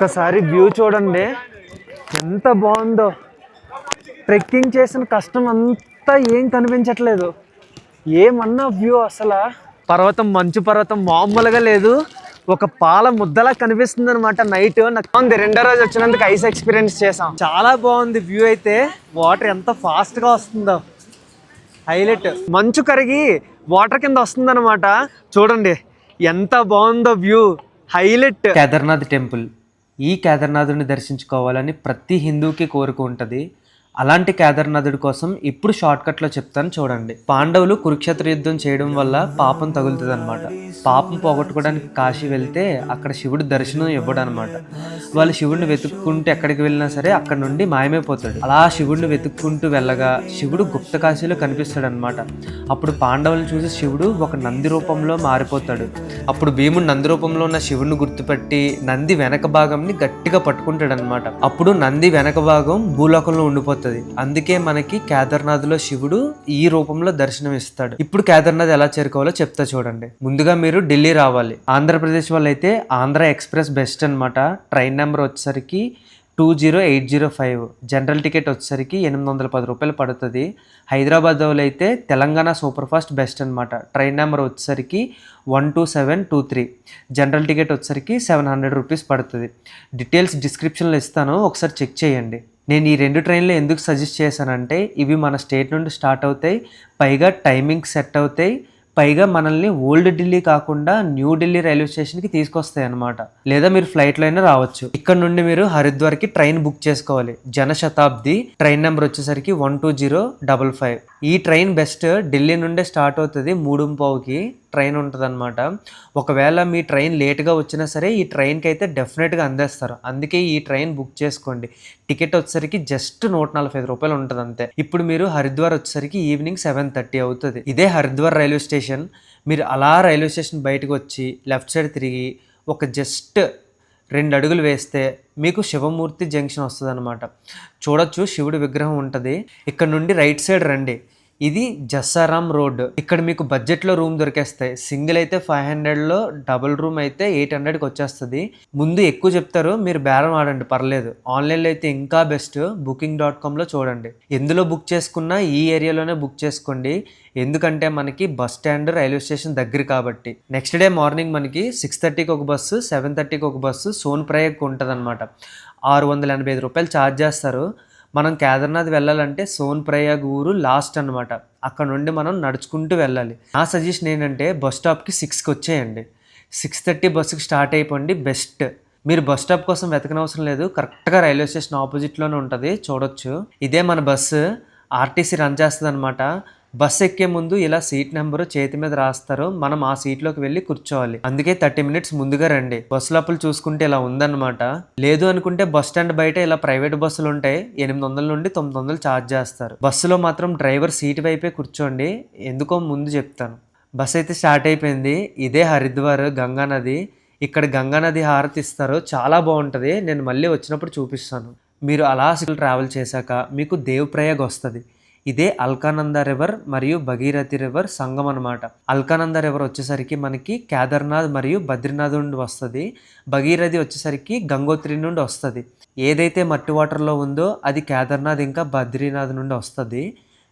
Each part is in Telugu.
ఒక్కసారి వ్యూ చూడండి. ఎంత బాగుందో. ట్రెక్కింగ్ చేసిన కష్టం అంతా ఏం కనిపించట్లేదు. ఏమన్నా వ్యూ అసలు? పర్వతం మంచు పర్వతం మామూలుగా లేదు. ఒక పాల ముద్దలా కనిపిస్తుంది అనమాట నైట్. నాకు బాగుంది. రెండో రోజు వచ్చినందుకు ఐస్ ఎక్స్పీరియన్స్ చేసాం చాలా బాగుంది వ్యూ అయితే. వాటర్ ఎంత ఫాస్ట్గా వస్తుందో. హైలైట్. మంచు కరిగి వాటర్ కింద వస్తుందన్నమాట. చూడండి. ఎంత బాగుందో వ్యూ. హైలైట్. కేదార్నాథ్ టెంపుల్. ఈ కేదార్నాథుని దర్శించుకోవాలని ప్రతి హిందూకి కోరిక ఉంటుంది. అలాంటి కేదార్నాథుడి కోసం ఇప్పుడు షార్ట్కట్లో చెప్తాను చూడండి. పాండవులు కురుక్షేత్ర యుద్ధం చేయడం వల్ల పాపం తగులుతుంది అనమాట పాపం పోగొట్టుకోవడానికి కాశీ వెళ్తే అక్కడ శివుడు దర్శనం ఇవ్వడం అనమాట వాళ్ళు శివుడిని వెతుక్కుంటూ ఎక్కడికి వెళ్ళినా సరే అక్కడ నుండి మాయమైపోతాడు. అలా శివుడిని వెతుక్కుంటూ వెళ్ళగా శివుడు గుప్త కాశీలో కనిపిస్తాడు అనమాట అప్పుడు పాండవులను చూసి శివుడు ఒక నంది రూపంలో మారిపోతాడు. అప్పుడు భీముడు నంది రూపంలో ఉన్న శివుడిని గుర్తుపెట్టి నంది వెనక భాగంని గట్టిగా పట్టుకుంటాడు అనమాట అప్పుడు నంది వెనక భాగం భూలోకంలో ఉండిపోతుంది. అందుకే మనకి కేదార్నాథ్లో శివుడు ఈ రూపంలో దర్శనం ఇస్తాడు ఇప్పుడు కేదార్నాథ్ ఎలా చేరుకోవాలో చెప్తా చూడండి. ముందుగా మీరు ఢిల్లీ రావాలి. ఆంధ్రప్రదేశ్ వాళ్ళు అయితే ఆంధ్ర ఎక్స్ప్రెస్ బెస్ట్ అనమాట ట్రైన్ నెంబర్ వచ్చేసరికి two zero eight zero five. General ticket వచ్చేసరికి ఎనిమిది వందల పది రూపాయలు పడుతుంది. హైదరాబాద్ అయితే తెలంగాణ సూపర్ ఫాస్ట్ బెస్ట్ అనమాట ట్రైన్ నెంబర్ వచ్చేసరికి one two seven two three. General ticket వచ్చేసరికి సెవెన్ హండ్రెడ్ రూపీస్ పడుతుంది. డీటెయిల్స్ డిస్క్రిప్షన్లో ఇస్తాను. ఒకసారి చెక్ చేయండి. నేను ఈ రెండు ట్రైన్లు ఎందుకు సజెస్ట్ చేశానంటే ఇవి మన స్టేట్ నుండి స్టార్ట్ అవుతాయి. పైగా టైమింగ్ సెట్ అవుతాయి. పైగా మనల్ని ఓల్డ్ ఢిల్లీ కాకుండా న్యూ ఢిల్లీ రైల్వే స్టేషన్కి తీసుకొస్తాయి అనమాట లేదా మీరు ఫ్లైట్లో అయినా రావచ్చు. ఇక్కడ నుండి మీరు హరిద్వార్కి ట్రైన్ బుక్ చేసుకోవాలి. జనశతాబ్ది ట్రైన్ నెంబర్ వచ్చేసరికి one two zero double five. ఈ ట్రైన్ బెస్ట్ ఢిల్లీ నుండే స్టార్ట్ అవుతుంది మూడు పావుకి ట్రైన్ ఉంటుందన్నమాట. ఒకవేళ మీ ట్రైన్ లేట్గా వచ్చినా సరే ఈ ట్రైన్కి అయితే డెఫినెట్గా అందేస్తారు. అందుకే ఈ ట్రైన్ బుక్ చేసుకోండి. టికెట్ వచ్చేసరికి జస్ట్ నూట నలభై ఐదు రూపాయలు ఉంటుంది అంతే. ఇప్పుడు మీరు హరిద్వార్ వచ్చేసరికి ఈవినింగ్ సెవెన్ థర్టీ అవుతుంది. ఇదే హరిద్వార్ రైల్వే స్టేషన్. మీరు అలా రైల్వే స్టేషన్ బయటకు వచ్చి లెఫ్ట్ సైడ్ తిరిగి ఒక జస్ట్ రెండు అడుగులు వేస్తే మీకు శివమూర్తి జంక్షన్ వస్తుంది అనమాట చూడొచ్చు శివుడి విగ్రహం ఉంటుంది. ఇక్కడ నుండి రైట్ సైడ్ రండి. ఇది జస్సారాం రోడ్. ఇక్కడ మీకు బడ్జెట్లో రూమ్ దొరికేస్తాయి. సింగిల్ అయితే ఫైవ్ హండ్రెడ్లో డబుల్ రూమ్ అయితే ఎయిట్ హండ్రెడ్కి వచ్చేస్తుంది. ముందు ఎక్కువ చెప్తారు మీరు బేరం ఆడండి పర్లేదు. ఆన్లైన్లో అయితే ఇంకా బెస్ట్. బుకింగ్ డాట్ కామ్లో చూడండి. ఎందులో బుక్ చేసుకున్నా ఈ ఏరియాలోనే బుక్ చేసుకోండి. ఎందుకంటే మనకి బస్ స్టాండ్ రైల్వే స్టేషన్ దగ్గర కాబట్టి. నెక్స్ట్ డే మార్నింగ్ మనకి సిక్స్ థర్టీకి ఒక బస్సు సెవెన్ థర్టీకి ఒక బస్సు సోన్ ప్రయాగ్కి ఉంటుంది అనమాట ఆరు వందల ఎనభై ఐదు రూపాయలు ఛార్జ్ చేస్తారు. మనం కేదార్నాథ్ వెళ్ళాలంటే సోన్ ప్రయాగ్ ఊరు లాస్ట్ అనమాట అక్కడ నుండి మనం నడుచుకుంటూ వెళ్ళాలి. నా సజెషన్ ఏంటంటే బస్ స్టాప్కి సిక్స్కి వచ్చేయండి. సిక్స్ థర్టీ బస్సుకి స్టార్ట్ అయిపోండి బెస్ట్. మీరు బస్ స్టాప్ కోసం వెతకనవసరం లేదు కరెక్ట్గా రైల్వే స్టేషన్ ఆపోజిట్లోనే ఉంటుంది చూడొచ్చు. ఇదే మన బస్సు ఆర్టీసీ రన్ చేస్తుంది అనమాట బస్ ఎక్కే ముందు ఇలా సీట్ నెంబరు చేతి మీద రాస్తారు. మనం ఆ సీట్లోకి వెళ్ళి కూర్చోవాలి. అందుకే థర్టీ మినిట్స్ ముందుగా రండి. బస్సు లోపల చూసుకుంటే ఇలా ఉందన్నమాట. లేదు అనుకుంటే బస్ స్టాండ్ బయట ఇలా ప్రైవేట్ బస్సులు ఉంటాయి. ఎనిమిది వందల నుండి తొమ్మిది వందలు ఛార్జ్ చేస్తారు. బస్సులో మాత్రం డ్రైవర్ సీట్ వైపే కూర్చోండి. ఎందుకో ముందు చెప్తాను. బస్ అయితే స్టార్ట్ అయిపోయింది. ఇదే హరిద్వార్ గంగా నది. ఇక్కడ గంగానది హారతి ఇస్తారు చాలా బాగుంటుంది. నేను మళ్ళీ వచ్చినప్పుడు చూపిస్తాను. మీరు అలా ట్రావెల్ చేశాక మీకు దేవప్రయాగ్ వస్తుంది. ఇదే అల్కానంద రివర్ మరియు భగీరథి రివర్ సంగం అనమాట అల్కానంద రివర్ వచ్చేసరికి మనకి కేదార్నాథ్ మరియు బద్రీనాథ్ నుండి వస్తుంది. భగీరథి వచ్చేసరికి గంగోత్రి నుండి వస్తుంది. ఏదైతే మట్టి వాటర్లో ఉందో అది కేదార్నాథ్ ఇంకా బద్రీనాథ్ నుండి వస్తుంది.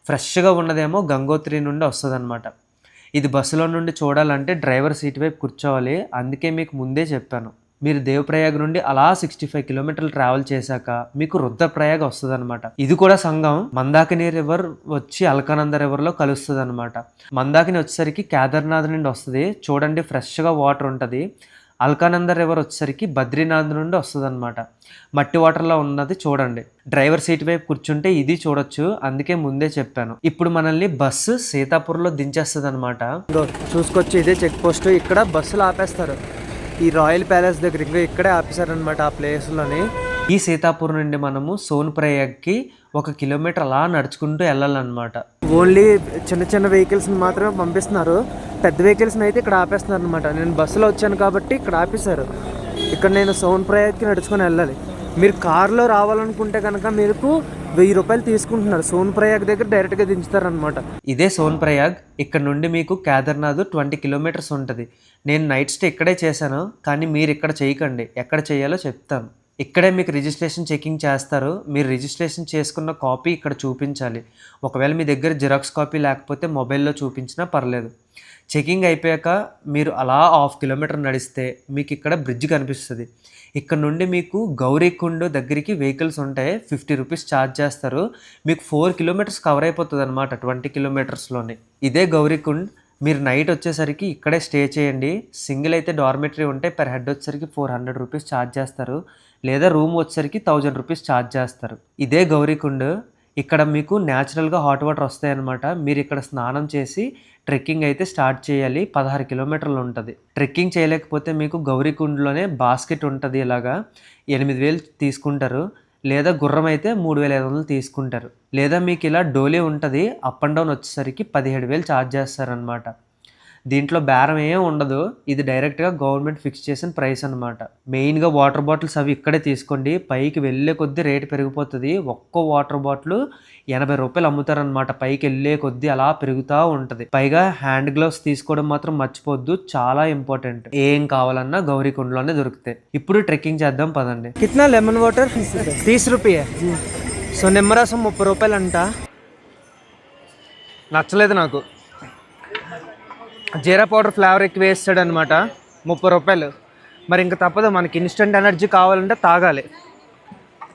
ఫ్రెష్గా ఉన్నదేమో గంగోత్రి నుండి వస్తుంది అనమాట ఇది బస్సులో నుండి చూడాలంటే డ్రైవర్ సీట్ వైపు కూర్చోవాలి. అందుకే మీకు ముందే చెప్పాను. మీరు దేవప్రయాగ నుండి అలా సిక్స్టీ ఫైవ్ కిలోమీటర్లు ట్రావెల్ చేశాక మీకు రుద్రప్రయాగ వస్తుంది అనమాట ఇది కూడా సంఘం మందాకిని రివర్ వచ్చి అల్కానంద రివర్లో కలుస్తుంది అనమాట మందాకిని వచ్చేసరికి కేదార్నాథ్ నుండి వస్తుంది. చూడండి ఫ్రెష్గా వాటర్ ఉంటుంది. అల్కానంద రివర్ వచ్చేసరికి బద్రీనాథ్ నుండి వస్తుంది అనమాట మట్టి వాటర్లో ఉన్నది చూడండి. డ్రైవర్ సీట్ వైపు కూర్చుంటే ఇది చూడొచ్చు. అందుకే ముందే చెప్పాను. ఇప్పుడు మనల్ని బస్సు సీతాపూర్లో దించేస్తుంది అనమాట చూసుకొచ్చి ఇదే చెక్ పోస్ట్ ఇక్కడ బస్సులు ఆపేస్తారు. ఈ రాయల్ ప్యాలెస్ దగ్గర ఇంకా ఇక్కడే ఆపేశారనమాట ఆ ప్లేస్లోని. ఈ సీతాపూర్ నుండి మనము సోన్ ప్రయాగ్కి ఒక కిలోమీటర్ అలా నడుచుకుంటూ వెళ్ళాలన్నమాట. ఓన్లీ చిన్న చిన్న వెహికల్స్ని మాత్రమే పంపిస్తున్నారు. పెద్ద వెహికల్స్ని అయితే ఇక్కడ ఆపేస్తున్నారు అనమాట నేను బస్సులో వచ్చాను కాబట్టి ఇక్కడ ఆపేశారు. ఇక్కడ నేను సోన్ ప్రయాగ్కి నడుచుకొని వెళ్ళాలి. మీరు కార్లో రావాలనుకుంటే కనుక మీకు వెయ్యి రూపాయలు తీసుకుంటున్నారు. సోన్ ప్రయాగ్ దగ్గర డైరెక్ట్గా దించుతారనమాట ఇదే సోన్ ప్రయాగ్. ఇక్కడ నుండి మీకు కేదార్నాథ్ ట్వంటీ కిలోమీటర్స్ ఉంటుంది. నేను నైట్ స్టే ఇక్కడే చేశాను కానీ మీరు ఇక్కడ చేయకండి. ఎక్కడ చేయాలో చెప్తాను. ఇక్కడే మీకు రిజిస్ట్రేషన్ చెకింగ్ చేస్తారు. మీరు రిజిస్ట్రేషన్ చేసుకున్న కాపీ ఇక్కడ చూపించాలి. ఒకవేళ మీ దగ్గర జిరాక్స్ కాపీ లేకపోతే మొబైల్లో చూపించినా పర్లేదు. చెకింగ్ అయిపోయాక మీరు అలా హాఫ్ కిలోమీటర్ నడిస్తే మీకు ఇక్కడ బ్రిడ్జ్ కనిపిస్తుంది. ఇక్కడ నుండి మీకు గౌరీకుండ్ దగ్గరికి వెహికల్స్ ఉంటాయి. ఫిఫ్టీ రూపీస్ ఛార్జ్ చేస్తారు. మీకు ఫోర్ కిలోమీటర్స్ కవర్ అయిపోతుంది అనమాట ట్వంటీ కిలోమీటర్స్లోనే. ఇదే గౌరీకుండ్ మీరు నైట్ వచ్చేసరికి ఇక్కడే స్టే చేయండి. సింగిల్ అయితే డార్మెటరీ ఉంటే పర్ హెడ్ వచ్చేసరికి ఫోర్ హండ్రెడ్ రూపీస్ ఛార్జ్ చేస్తారు. లేదా రూమ్ వచ్చేసరికి థౌజండ్ రూపీస్ ఛార్జ్ చేస్తారు. ఇదే గౌరీకుండ్ ఇక్కడ మీకు న్యాచురల్గా హాట్ వాటర్ వస్తాయన్నమాట. మీరు ఇక్కడ స్నానం చేసి ట్రెక్కింగ్ అయితే స్టార్ట్ చేయాలి. పదహారు కిలోమీటర్లు ఉంటుంది. ట్రెక్కింగ్ చేయలేకపోతే మీకు గౌరీకుండ్లోనే బాస్కెట్ ఉంటుంది ఇలాగా. ఎనిమిది వేలు తీసుకుంటారు. లేదా గుర్రం అయితే మూడు వేల ఐదు వందలు తీసుకుంటారు. లేదా మీకు ఇలా డోలే ఉంటుంది. అప్ అండ్ డౌన్ వచ్చేసరికి పదిహేడు వేలు ఛార్జ్ చేస్తారనమాట దీంట్లో బేరం ఏం ఉండదు. ఇది డైరెక్ట్గా గవర్నమెంట్ ఫిక్స్ చేసిన ప్రైస్ అనమాట మెయిన్గా వాటర్ బాటిల్స్ అవి ఇక్కడే తీసుకోండి. పైకి వెళ్ళే కొద్దీ రేటు పెరిగిపోతుంది. ఒక్కో వాటర్ బాటిల్ ఎనభై రూపాయలు అమ్ముతారనమాట పైకి వెళ్ళే కొద్దీ అలా పెరుగుతూ ఉంటుంది. పైగా హ్యాండ్ గ్లౌస్ తీసుకోవడం మాత్రం మర్చిపోద్దు చాలా ఇంపార్టెంట్ ఏం కావాలన్నా గౌరీకుండలోనే దొరుకుతాయి. ఇప్పుడు ట్రెక్కింగ్ చేద్దాం పదండి. కిतना లెమన్ వాటర్ తీస్ రూపాయ. సో నిమ్మరసం ముప్పై రూపాయలు అంట నచ్చలేదు నాకు. జీరా పౌడర్ ఫ్లేవర్ ఎక్కువ వేస్తాడు అనమాట ముప్పై రూపాయలు. మరి ఇంకా తప్పదు మనకి ఇన్స్టెంట్ ఎనర్జీ కావాలంటే తాగాలి.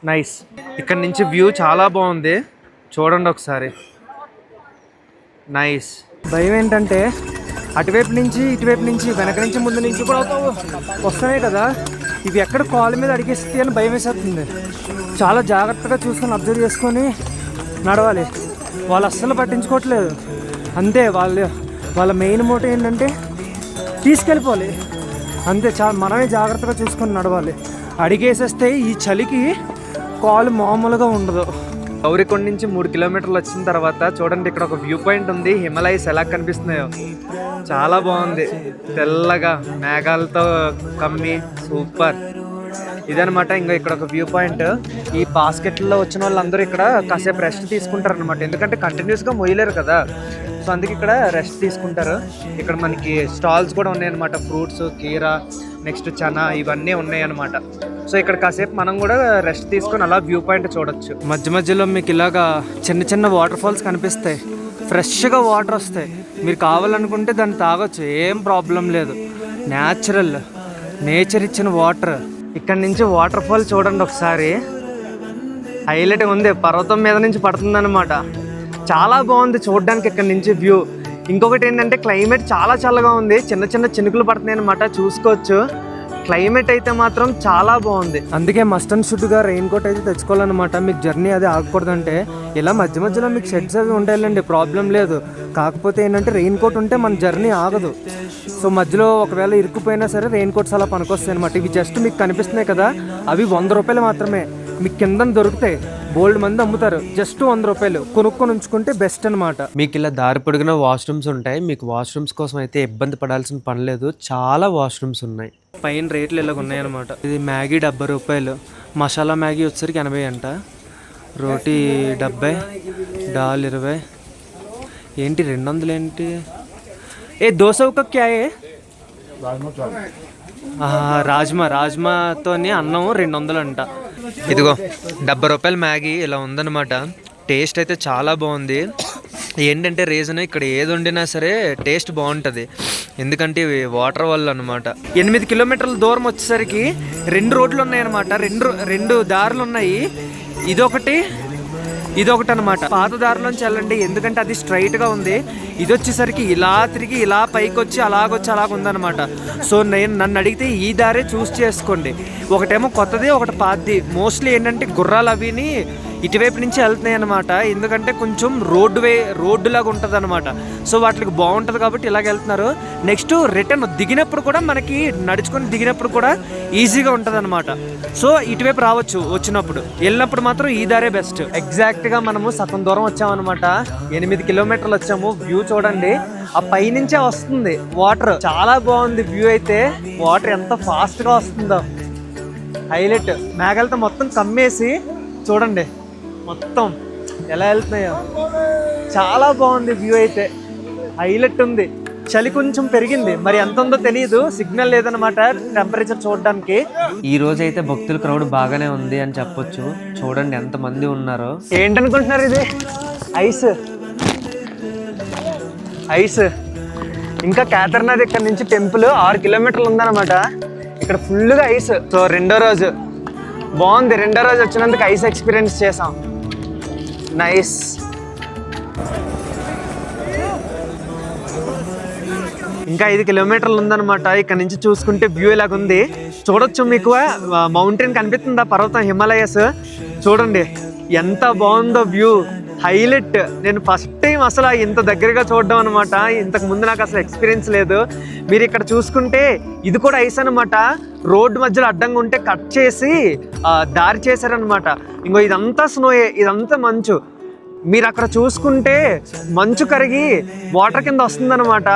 నైస్ ఇక్కడ నుంచి వ్యూ చాలా బాగుంది. చూడండి ఒకసారి. నైస్ భయం ఏంటంటే అటువైపు నుంచి ఇటువైపు నుంచి వెనక నుంచి ముందు నుంచి కూడా వస్తున్నాయి కదా. ఇవి ఎక్కడ కాళ్ళ మీద అడిగేస్తే అని భయం వేసేస్తుంది. చాలా జాగ్రత్తగా చూసుకొని అబ్జర్వ్ చేసుకొని నడవాలి. వాళ్ళు అస్సలు పట్టించుకోవట్లేదు. అంతే వాళ్ళు వాళ్ళ మెయిన్ మోటో ఏంటంటే తీసుకెళ్ళిపోవాలి. అంతే చా మనమే జాగ్రత్తగా చూసుకొని నడవాలి. అడిగేసేస్తే ఈ చలికి కాలు మామూలుగా ఉండదు. గౌరికొండ నుంచి మూడు కిలోమీటర్లు వచ్చిన తర్వాత చూడండి ఇక్కడ ఒక వ్యూ పాయింట్ ఉంది. హిమాలయస్ ఎలా కనిపిస్తున్నాయో. చాలా బాగుంది. తెల్లగా మేఘాలతో కమ్మి సూపర్. ఇదనమాట ఇంకా ఇక్కడ ఒక వ్యూ పాయింట్ ఈ బాస్కెట్లో వచ్చిన వాళ్ళందరూ ఇక్కడ కాసేపు రెస్ట్ తీసుకుంటారు అనమాట ఎందుకంటే కంటిన్యూస్గా మొయ్యలేరు కదా. సో అందుకే ఇక్కడ రెస్ట్ తీసుకుంటారు. ఇక్కడ మనకి స్టాల్స్ కూడా ఉన్నాయన్నమాట. ఫ్రూట్స్ కీరా నెక్స్ట్ చనా ఇవన్నీ ఉన్నాయన్నమాట. సో ఇక్కడ కాసేపు మనం కూడా రెస్ట్ తీసుకొని అలా వ్యూ పాయింట్ చూడొచ్చు. మధ్య మధ్యలో మీకు ఇలాగా చిన్న చిన్న వాటర్ ఫాల్స్ కనిపిస్తాయి. ఫ్రెష్గా వాటర్ వస్తాయి. మీరు కావాలనుకుంటే దాన్ని తాగొచ్చు. ఏం ప్రాబ్లం లేదు. న్యాచురల్ నేచర్ ఇచ్చిన వాటర్ ఇక్కడ నుంచి వాటర్ ఫాల్ చూడండి ఒకసారి. హైలైట్ ఉంది. పర్వతం మీద నుంచి పడుతుందన్నమాట. చాలా బాగుంది చూడడానికి ఇక్కడ నుంచి వ్యూ. ఇంకొకటి ఏంటంటే క్లైమేట్ చాలా చల్లగా ఉంది. చిన్న చిన్న చినుకులు పడుతున్నాయి అనమాట చూసుకోవచ్చు. క్లైమేట్ అయితే మాత్రం చాలా బాగుంది. అందుకే మస్ట్ అండ్ షుడ్గా రెయిన్ కోట్ అయితే తెచ్చుకోవాలన్నమాట. మీకు జర్నీ అది ఆగకూడదంటే ఇలా మధ్య మధ్యలో మీకు షెడ్స్ అవి ఉంటాయండి ప్రాబ్లం లేదు. కాకపోతే ఏంటంటే రెయిన్ కోట్ ఉంటే మన జర్నీ ఆగదు. సో మధ్యలో ఒకవేళ ఇరుక్కుపోయినా సరే రెయిన్ కోట్స్ అలా పనికొస్తాయి అనమాట ఇవి జస్ట్ మీకు కనిపిస్తున్నాయి కదా అవి వంద రూపాయలు మాత్రమే. మీకు కింద దొరుకుతాయి. బోల్డ్ మంది అమ్ముతారు. జస్ట్ వంద రూపాయలు. కొనుక్కొని ఉంచుకుంటే బెస్ట్ అనమాట మీకు ఇలా దారి పొడుగున వాష్రూమ్స్ ఉంటాయి. మీకు వాష్రూమ్స్ కోసం అయితే ఇబ్బంది పడాల్సిన పని లేదు. చాలా వాష్రూమ్స్ ఉన్నాయి. పైన రేట్లు ఇలాగ ఉన్నాయన్నమాట. ఇది మ్యాగీ డెబ్బై రూపాయలు. మసాలా మ్యాగీ వచ్చేసరికి ఎనభై అంట. రోటీ డెబ్బై డాల్ ఇరవై. ఏంటి రెండు వందలు ఏంటి? ఏ దోశ ఒక క్యాయే రాజ్మా రాజ్మాతోని అన్నం రెండు వందలు అంట ఇదిగో డెబ్బై రూపాయల మ్యాగీ ఇలా ఉందన్నమాట. టేస్ట్ అయితే చాలా బాగుంది. ఏంటంటే రీజన్ ఇక్కడ ఏది వండినా సరే టేస్ట్ బాగుంటుంది. ఎందుకంటే ఇవి వాటర్ వల్ల అనమాట ఎనిమిది కిలోమీటర్ల దూరం వచ్చేసరికి రెండు రోడ్లు ఉన్నాయన్నమాట. రెండు రెండు దారులు ఉన్నాయి. ఇదొకటి ఇదొకటి అనమాట పాత దారిలోంచి వెళ్ళండి. ఎందుకంటే అది స్ట్రైట్గా ఉంది. ఇది వచ్చేసరికి ఇలా తిరిగి ఇలా పైకి వచ్చి అలాగొచ్చి అలాగ ఉందన్నమాట సో నేను నన్ను అడిగితే ఈ దారే చూస్ చేసుకోండి. ఒకటేమో కొత్తది ఒకటి పాతది. మోస్ట్లీ ఏంటంటే గుర్రాలు అవిని ఇటువైపు నుంచి వెళ్తున్నాయి అనమాట ఎందుకంటే కొంచెం రోడ్డు వే రోడ్డు లాగా ఉంటుంది అనమాట సో వాటికి బాగుంటుంది కాబట్టి ఇలాగ వెళ్తున్నారు. నెక్స్ట్ రిటర్న్ దిగినప్పుడు కూడా మనకి నడుచుకొని దిగినప్పుడు కూడా ఈజీగా ఉంటుంది అనమాట సో ఇటువైపు రావచ్చు వచ్చినప్పుడు. వెళ్ళినప్పుడు మాత్రం ఈ దారే బెస్ట్ ఎగ్జాక్ట్గా మనము సగం దూరం వచ్చామన్నమాట. ఎనిమిది కిలోమీటర్లు వచ్చాము. వ్యూ చూడండి. ఆ పైనుంచే వస్తుంది వాటర్ చాలా బాగుంది వ్యూ అయితే. వాటర్ ఎంత ఫాస్ట్గా వస్తుందో. హైలైట్ మేఘాలతో మొత్తం కమ్మేసి చూడండి. మొత్తం ఎలా వెళ్తున్నాయో. చాలా బాగుంది వ్యూ అయితే. హైలైట్ ఉంది. చలి కొంచెం పెరిగింది. మరి ఎంత ఉందో తెలియదు సిగ్నల్ లేదనమాట టెంపరేచర్ చూడడానికి. ఈ రోజు అయితే భక్తుల క్రౌడ్ బాగానే ఉంది అని చెప్పొచ్చు. చూడండి ఎంత మంది ఉన్నారో. ఏంటనుకుంటున్నారు ఇది? ఐస్. ఐస్. ఇంకా కేదార్నాథ్ ఇక్కడ నుంచి టెంపుల్ ఆరు కిలోమీటర్లు ఉందన్నమాట. ఇక్కడ ఫుల్గా ఐస్. సో రెండో రోజు. బాగుంది. రెండో రోజు వచ్చినందుకు ఐస్ ఎక్స్పీరియన్స్ చేసాం. నైస్ ఇంకా ఐదు కిలోమీటర్లు ఉందన్నమాట. ఇక్కడ నుంచి చూసుకుంటే వ్యూ ఇలాగ ఉంది? చూడొచ్చు మీకు. మౌంటైన్ కనిపిస్తుందా? పర్వతం హిమాలయస్ చూడండి. ఎంత బాగుందో వ్యూ హైలైట్. నేను ఫస్ట్ టైం అసలు ఇంత దగ్గరగా చూడడం అనమాట ఇంతకు ముందు నాకు అసలు ఎక్స్పీరియన్స్ లేదు. మీరు ఇక్కడ చూసుకుంటే ఇది కూడా ఐస్ అనమాట రోడ్డు మధ్యలో అడ్డంగా ఉంటే కట్ చేసి దారి చేశారనమాట ఇంకో ఇదంతా స్నోయే ఇదంతా మంచు. మీరు అక్కడ చూసుకుంటే మంచు కరిగి వాటర్ కింద వస్తుందన్నమాట.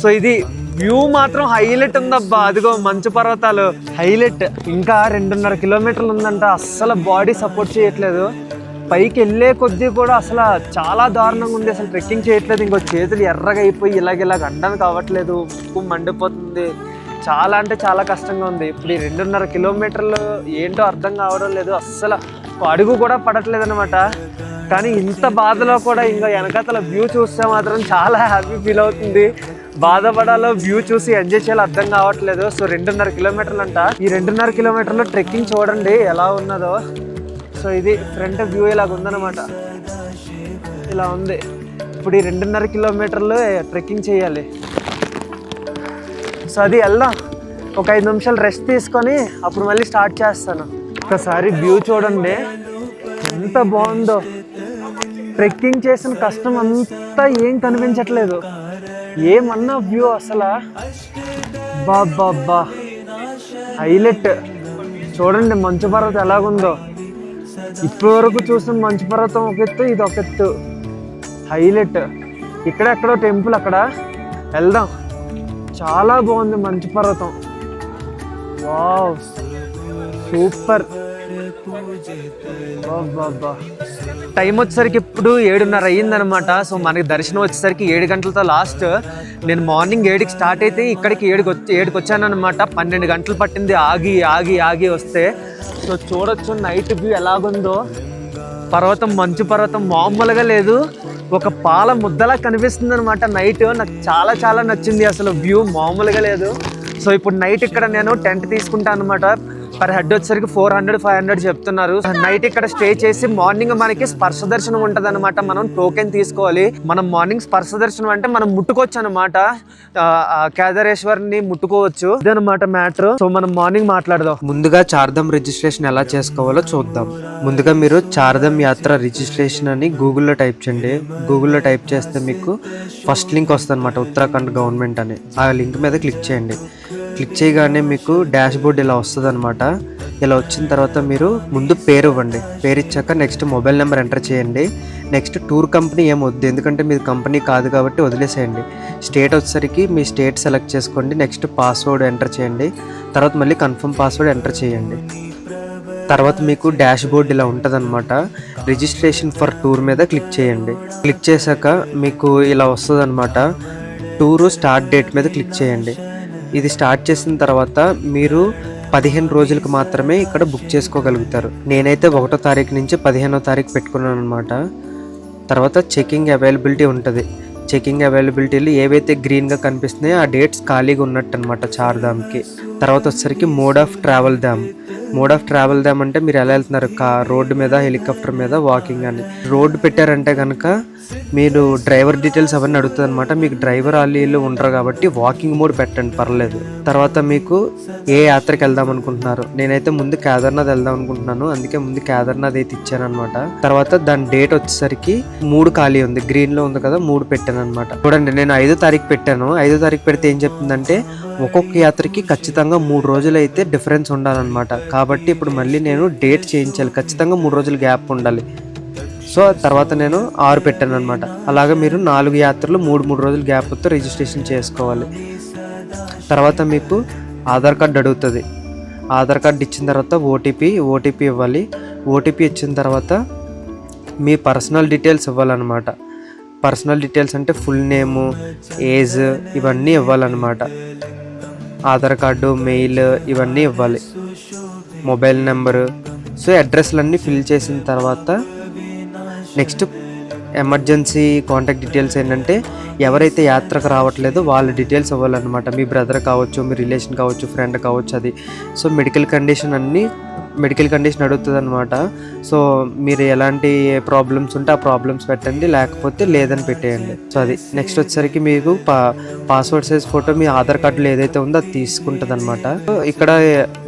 సో ఇది వ్యూ మాత్రం హైలైట్ ఉందబ్బా. అదిగో మంచు పర్వతాలు. హైలైట్. ఇంకా రెండున్నర కిలోమీటర్లు ఉందంట. అస్సలు బాడీ సపోర్ట్ చేయట్లేదు. పైకి వెళ్ళే కొద్దీ కూడా అసలు చాలా దారుణంగా ఉంది. అసలు ట్రెక్కింగ్ చేయట్లేదు. ఇంకో చేతులు ఎర్రగా అయిపోయి ఇలాగ ఇలాగ అండానికి అవ్వట్లేదు ఉప్పు మండిపోతుంది. చాలా అంటే చాలా కష్టంగా ఉంది. ఇప్పుడు ఈ రెండున్నర కిలోమీటర్లు ఏంటో అర్థం కావడం లేదు. అస్సలు అడుగు కూడా పడట్లేదు అనమాట కానీ ఇంత బాధలో కూడా ఇంకా వెనకాతల వ్యూ చూస్తే మాత్రం చాలా హ్యాపీ ఫీల్ అవుతుంది. బాధపడాలో వ్యూ చూసి ఎంజాయ్ చేయాలో అర్థం కావట్లేదు. సో రెండున్నర కిలోమీటర్లు అంట. ఈ రెండున్నర కిలోమీటర్లు ట్రెక్కింగ్ చూడండి ఎలా ఉన్నదో. సో ఇది ఫ్రంట్ వ్యూ ఇలాగ ఉందన్నమాట. ఇలా ఉంది. ఇప్పుడు ఈ రెండున్నర కిలోమీటర్లు ట్రెక్కింగ్ చేయాలి. సో అది వెళ్దాం. ఒక ఐదు నిమిషాలు రెస్ట్ తీసుకొని అప్పుడు మళ్ళీ స్టార్ట్ చేస్తాను. ఒకసారి వ్యూ చూడండి. ఎంత బాగుందో. ట్రెక్కింగ్ చేసిన కష్టం అంతా ఏం కనిపించట్లేదు. ఏమన్నా వ్యూ అసలు? బాబా హైలైట్. చూడండి మంచు పర్వతం ఎలాగుందో. ఇప్పటి వరకు చూసిన మంచు పర్వతం ఒక ఎత్తు ఇది ఒక ఎత్తు హైలైట్. ఇక్కడ ఎక్కడో టెంపుల్ అక్కడ. వెళ్దాం. చాలా బాగుంది మంచు పర్వతం. వావ్. సూపర్. టైం వచ్చేసరికి ఇప్పుడు ఏడున్నర అయ్యిందనమాట. సో మనకి దర్శనం వచ్చేసరికి ఏడు గంటలతో లాస్ట్. నేను మార్నింగ్ ఏడుకి స్టార్ట్ అయితే ఇక్కడికి ఏడుకి వచ్చి ఏడుకి వచ్చానమాట పన్నెండు గంటలు పట్టింది. ఆగి ఆగి ఆగి వస్తే. సో చూడొచ్చు నైట్ వ్యూ ఎలాగుందో. పర్వతం మంచు పర్వతం మామూలుగా లేదు. ఒక పాల ముద్దలా కనిపిస్తుంది అనమాట నైట్. నాకు చాలా చాలా నచ్చింది అసలు వ్యూ మామూలుగా లేదు. సో ఇప్పుడు నైట్ ఇక్కడ నేను టెంట్ తీసుకుంటాను అనమాట పర్ హెడ్ వచ్చేసరికి ఫోర్ హండ్రెడ్ ఫైవ్ హండ్రెడ్ చెప్తున్నారు. నైట్ ఇక్కడ స్టే చేసి మార్నింగ్ మనకి స్పర్శ దర్శనం ఉంటది అనమాట మనం టోకెన్ తీసుకోవాలి. మనం మార్నింగ్ స్పర్శ దర్శనం అంటే మనం ముట్టుకోవచ్చు అనమాట కేదారేశ్వరిని ముట్టుకోవచ్చు. ఇదనమాట మ్యాటర్. సో మనం మార్నింగ్ మాట్లాడదాం. ముందుగా చార్ధమ్ రిజిస్ట్రేషన్ ఎలా చేసుకోవాలో చూద్దాం. ముందుగా మీరు చార్ధమ్ యాత్ర రిజిస్ట్రేషన్ అని గూగుల్లో టైప్ చేయండి. గూగుల్లో టైప్ చేస్తే మీకు ఫస్ట్ లింక్ వస్తుంది అనమాట ఉత్తరాఖండ్ గవర్నమెంట్ అని. ఆ లింక్ మీద క్లిక్ చేయండి. క్లిక్ చేయగానే మీకు డాష్ బోర్డ్ ఇలా వస్తుంది అనమాట ఇలా వచ్చిన తర్వాత మీరు ముందు పేరు ఇవ్వండి. పేరు ఇచ్చాక నెక్స్ట్ మొబైల్ నెంబర్ ఎంటర్ చేయండి. నెక్స్ట్ టూర్ కంపెనీ ఏం వద్దు. ఎందుకంటే మీది కంపెనీ కాదు కాబట్టి వదిలేసేయండి. స్టేట్ వచ్చేసరికి మీ స్టేట్ సెలెక్ట్ చేసుకోండి. నెక్స్ట్ పాస్వర్డ్ ఎంటర్ చేయండి. తర్వాత మళ్ళీ కన్ఫర్మ్ పాస్వర్డ్ ఎంటర్ చేయండి. తర్వాత మీకు డాష్ బోర్డ్ ఇలా ఉంటుందన్నమాట. రిజిస్ట్రేషన్ ఫర్ టూర్ మీద క్లిక్ చేయండి. క్లిక్ చేశాక మీకు ఇలా వస్తుంది అనమాట టూరు స్టార్ట్ డేట్ మీద క్లిక్ చేయండి. ఇది స్టార్ట్ చేసిన తర్వాత మీరు పదిహేను రోజులకు మాత్రమే ఇక్కడ బుక్ చేసుకోగలుగుతారు. నేనైతే ఒకటో తారీఖు నుంచి పదిహేనో తారీఖు పెట్టుకున్నాను అనమాట తర్వాత చెకింగ్ అవైలబిలిటీ ఉంటుంది. చెకింగ్ అవైలబిలిటీలు ఏవైతే గ్రీన్గా కనిపిస్తున్నాయో ఆ డేట్స్ ఖాళీగా ఉన్నట్టు అనమాట చార్ ధామ్కి తర్వాత వచ్చేసరికి mode of travel Dham mode of travel దామంటే అంటే మీరు ఎలా వెళ్తున్నారు? కార్ రోడ్డు మీద హెలికాప్టర్ మీద వాకింగ్ అని. రోడ్డు పెట్టారంటే కనుక మీరు డ్రైవర్ డీటెయిల్స్ అవన్నీ అడుగుతుంది అనమాట మీకు డ్రైవర్ వాళ్ళు ఉండరు కాబట్టి వాకింగ్ మోడ్ పెట్టండి పర్లేదు. తర్వాత మీకు ఏ యాత్రకి వెళ్దాం అనుకుంటున్నారు? నేనైతే ముందు కేదార్నాథ్ వెళ్దాం అనుకుంటున్నాను. అందుకే ముందు కేదార్నాథ్ అయితే ఇచ్చాను అనమాట తర్వాత దాని డేట్ వచ్చేసరికి మూడు ఖాళీ ఉంది. గ్రీన్లో ఉంది కదా మూడు పెట్టాను అనమాట చూడండి నేను ఐదో తారీఖు పెట్టాను. ఐదో తారీఖు పెడితే ఏం చెప్తుందంటే ఒక్కొక్క యాత్రకి ఖచ్చితంగా మూడు రోజులు అయితే డిఫరెన్స్ ఉండాలన్నమాట. కాబట్టి ఇప్పుడు మళ్ళీ నేను డేట్ చేయించాలి ఖచ్చితంగా మూడు రోజులు గ్యాప్ ఉండాలి. సో తర్వాత నేను ఆరు పెట్టాను అనమాట అలాగే మీరు నాలుగు యాత్రలు మూడు మూడు రోజులు గ్యాప్తో రిజిస్ట్రేషన్ చేసుకోవాలి. తర్వాత మీకు ఆధార్ కార్డ్ అడుగుతుంది. ఆధార్ కార్డ్ ఇచ్చిన తర్వాత ఓటీపీ ఓటీపీ ఇవ్వాలి. ఓటీపీ ఇచ్చిన తర్వాత మీ పర్సనల్ డీటెయిల్స్ ఇవ్వాలన్నమాట. పర్సనల్ డీటెయిల్స్ అంటే ఫుల్ నేము ఏజ్ ఇవన్నీ ఇవ్వాలన్నమాట. ఆధార్ కార్డు మెయిల్ ఇవన్నీ ఇవ్వాలి. Mobile number. సో అడ్రస్లన్నీ ఫిల్ చేసిన తర్వాత నెక్స్ట్ ఎమర్జెన్సీ కాంటాక్ట్ డీటెయిల్స్ ఏంటంటే ఎవరైతే యాత్రకు రావట్లేదో వాళ్ళ డీటెయిల్స్ ఇవ్వాలన్నమాట. మీ బ్రదర్ కావచ్చు మీ రిలేషన్ కావచ్చు ఫ్రెండ్ కావచ్చు అది. సో మెడికల్ కండిషన్ అన్నీ మెడికల్ కండిషన్ అడుగుతుంది అనమాట సో మీరు ఎలాంటి ప్రాబ్లమ్స్ ఉంటే ఆ ప్రాబ్లమ్స్ పెట్టండి లేకపోతే లేదని పెట్టేయండి. సో అది నెక్స్ట్ వచ్చేసరికి మీకు పా పాస్వర్డ్ సైజ్ ఫోటో మీ ఆధార్ కార్డులో ఏదైతే ఉందో అది తీసుకుంటుంది అనమాట ఇక్కడ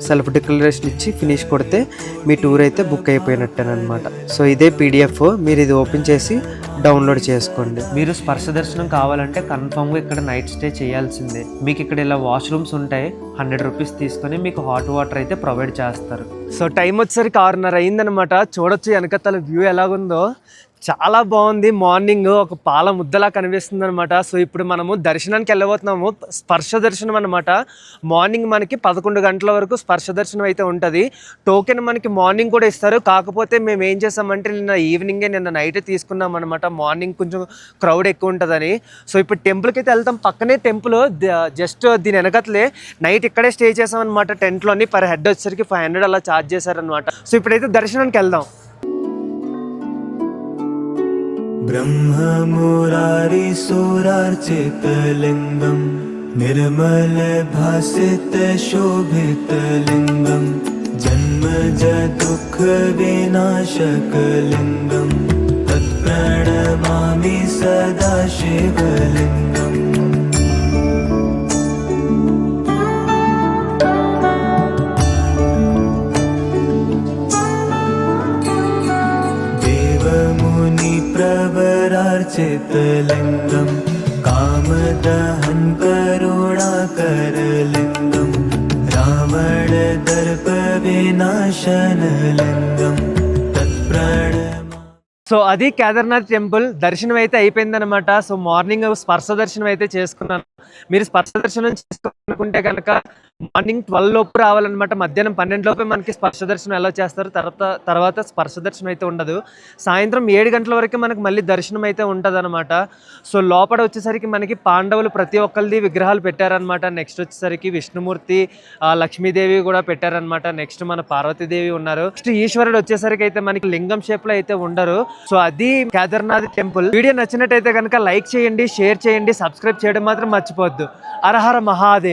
సెల్ఫ్ డిక్లరేషన్ ఇచ్చి ఫినిష్ కొడితే మీ టూర్ అయితే బుక్ అయిపోయినట్టేనమాట సో ఇదే పీడిఎఫ్ మీరు ఇది ఓపెన్ చేసి డౌన్లోడ్ చేసుకోండి. మీరు స్పర్శ దర్శనం కావాలంటే కన్ఫామ్గా ఇక్కడ నైట్ స్టే చేయాల్సిందే. మీకు ఇక్కడ ఇలా వాష్రూమ్స్ ఉంటాయి హండ్రెడ్ రూపీస్ తీసుకొని మీకు హాట్ వాటర్ అయితే ప్రొవైడ్ చేస్తారు. సో టైం వచ్చేసరికి ఆరున్నర అయిందనమాట చూడొచ్చు వెనకతల వ్యూ ఎలాగుందో. చాలా బాగుంది. మార్నింగ్ ఒక పాల ముద్దలా కనిపిస్తుంది అనమాట సో ఇప్పుడు మనము దర్శనానికి వెళ్ళబోతున్నాము. స్పర్శ దర్శనం అనమాట మార్నింగ్ మనకి పదకొండు గంటల వరకు స్పర్శ దర్శనం అయితే ఉంటుంది. టోకెన్ మనకి మార్నింగ్ కూడా ఇస్తారు. కాకపోతే మేము ఏం చేసామంటే నిన్న ఈవినింగే నిన్న నైట్ తీసుకున్నాం అనమాట మార్నింగ్ కొంచెం క్రౌడ్ ఎక్కువ ఉంటుందని. సో ఇప్పుడు టెంపుల్కి అయితే వెళ్తాం. పక్కనే టెంపుల్ జస్ట్ దీని వెనకట్లే నైట్ ఇక్కడే స్టే చేసాం అనమాట టెంట్లోని పర్ హెడ్ వచ్చేసరికి ఫైవ్ హండ్రెడ్ అలా ఛార్జ్ చేశారనమాట సో ఇప్పుడైతే దర్శనానికి వెళ్దాం. ब्रह्ममुरारिसुरार्चितलिङ्गं निर्मलभासितशोभितलिङ्गं सोरार्चितलिङ्गम् निर्मलभासितशोभितलिङ्गम् जन्मज दुःखविनाशकलिङ्गम् तत्प्रणवामि सदाशिवलिङ्गम्। देवमुनिप्रवरार्चितलिङ्गं कामदहं करुणाकरलिङ्गं रावणदर्पविनाशनलिङ्गं तत्प्रणमा సో అది కేదార్నాథ్ టెంపుల్ దర్శనం అయితే అయిపోయిందనమాట సో మార్నింగ్ స్పర్శ దర్శనం అయితే చేసుకున్నాను మీరు స్పర్శ దర్శనం చేసుకోవాలనుకుంటే కనుక మార్నింగ్ ట్వెల్వ్ లోపు రావాలన్నమాట. మధ్యాహ్నం పన్నెండు లోపే మనకి స్పర్శ దర్శనం ఎలా చేస్తారు. తర్వాత తర్వాత స్పర్శ దర్శనం అయితే ఉండదు. సాయంత్రం ఏడు గంటల వరకు మనకి మళ్ళీ దర్శనం అయితే ఉంటుంది సో లోపల వచ్చేసరికి మనకి పాండవులు ప్రతి ఒక్కరిది విగ్రహాలు పెట్టారనమాట నెక్స్ట్ వచ్చేసరికి విష్ణుమూర్తి ఆ, లక్ష్మీదేవి కూడా పెట్టారనమాట నెక్స్ట్ మన పార్వతీదేవి ఉన్నారు. నెక్స్ట్ ఈశ్వరుడు వచ్చేసరికి అయితే మనకి లింగం షేప్లో అయితే ఉండరు. సో అది కేదార్నాథ్ టెంపుల్ వీడియో నచ్చినట్టయితే కనుక లైక్ చేయండి షేర్ చేయండి సబ్స్క్రైబ్ చేయడం మాత్రం ಹಚ್ಬೋದು ಹರ ಮಹಾದೇವ